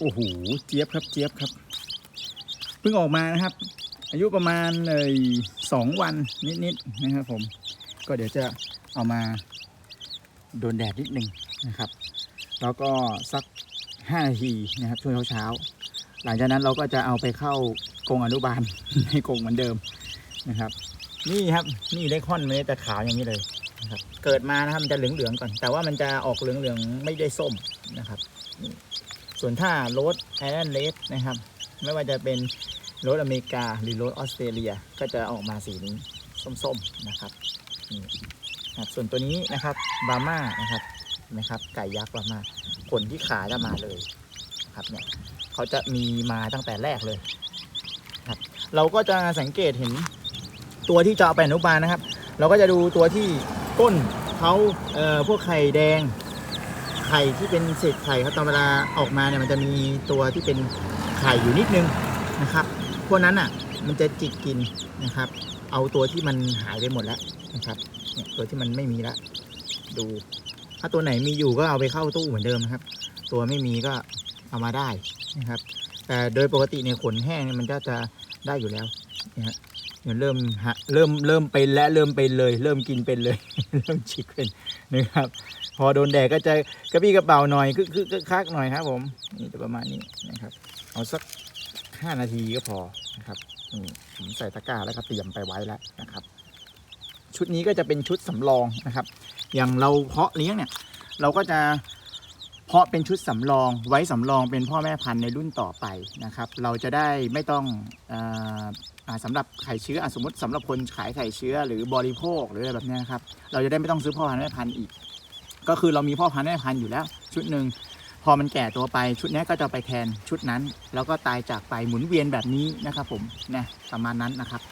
โอ้โหเจี๊ยบครับเจี๊ยบครับเพิ่งออกมานะครับ อายุประมาณเอยสองวันนิดๆนะครับผม ก็เดี๋ยวจะเอามาโดนแดดนิดนึงนะครับ แล้วก็สักห้านาทีนะครับช่วงเช้าๆหลังจากนั้นเราก็จะเอาไปเข้ากรงอนุบาลในกรงเหมือนเดิมนะครับ นี่ครับนี่ได้ค่อนมันจะขาวอย่างนี้เลยนะครับเกิดมานะครับมันจะเหลืองๆก่อน แต่ว่ามันจะออกเหลืองๆไม่ได้ส้มนะครับ ส่วนถ้าโรสไอนเลสนะครับ ไม่ว่าจะเป็นโรสอเมริกาหรือโรสออสเตรเลีย ก็จะออกมาสีนี้ส้มๆนะครับนี่นะส่วนตัวนี้นะครับบาม่านะครับเห็นะครับไก่ยักษ์บาม่าขนที่ขาจะมาเลยนะครับเนี่ยเขาจะมีมาตั้งแต่แรกเลยครับเราก็จะสังเกตเห็นตัวที่จะเอาไปอนุบาลนะครับ เราก็จะดูตัวที่ก้นเขาเอ่อพวกไข่แดง ไข่ที่เป็นเศษไข่ครับตอนเวลาออกมาเนี่ยมันจะมีตัวที่เป็นไข่อยู่นิดนึงนะครับ พวกนั้นอะมันจะจิกกินนะครับ เอาตัวที่มันหายไปหมดแล้วนะครับเนี่ยตัวที่มันไม่มีแล้วดู ถ้าตัวไหนมีอยู่ก็เอาไปเข้าตู้เหมือนเดิมนะครับ ตัวไม่มีก็เอามาได้นะครับ แต่โดยปกติเนี่ยขนแห้งเนี่ยมันก็จะ ได้อยู่แล้วนะฮะเนี่ยเริ่มฮะเริ่มเริ่มเป็นและเริ่มเป็นเลย เริ่มกินเป็นเลย เริ่มชิกเป็นนะครับ พอโดนแดดก็จะกระปี้กระเป๋าหน่อยคือคือคือคักหน่อยครับผมนี่จะประมาณนี้นะครับ เอาสักห้านาทีก็พอนะครับนี่ผมใส่ตะกร้าแล้วก็เตรียมไปไว้แล้วนะครับ ชุดนี้ก็จะเป็นชุดสำรองนะครับ อย่างเราเพาะเลี้ยงเนี่ย เราก็จะ เพาะเป็นชุดสำรองไว้สำรองเป็นพ่อแม่พันธุ์ในรุ่นต่อไปนะครับ เราจะได้ไม่ต้องอออ่าสำหรับไข่เชื้ออสมมติสำหรับคนขายไข่เชื้อ หรือบริโภคหรืออะไรแบบนี้นะครับ เราจะได้ไม่ต้องซื้อพ่อพันธุ์แม่พันธุ์อีก ก็คือเรามีพ่อพันธุ์แม่พันธุ์อยู่แล้ว ชุดหนึ่งพอมันแก่ตัวไปชุดนี้ก็จะไปแทนชุดนั้น แล้วก็ตายจากไปหมุนเวียนแบบนี้นะครับผมนะประมาณนั้นนะครับ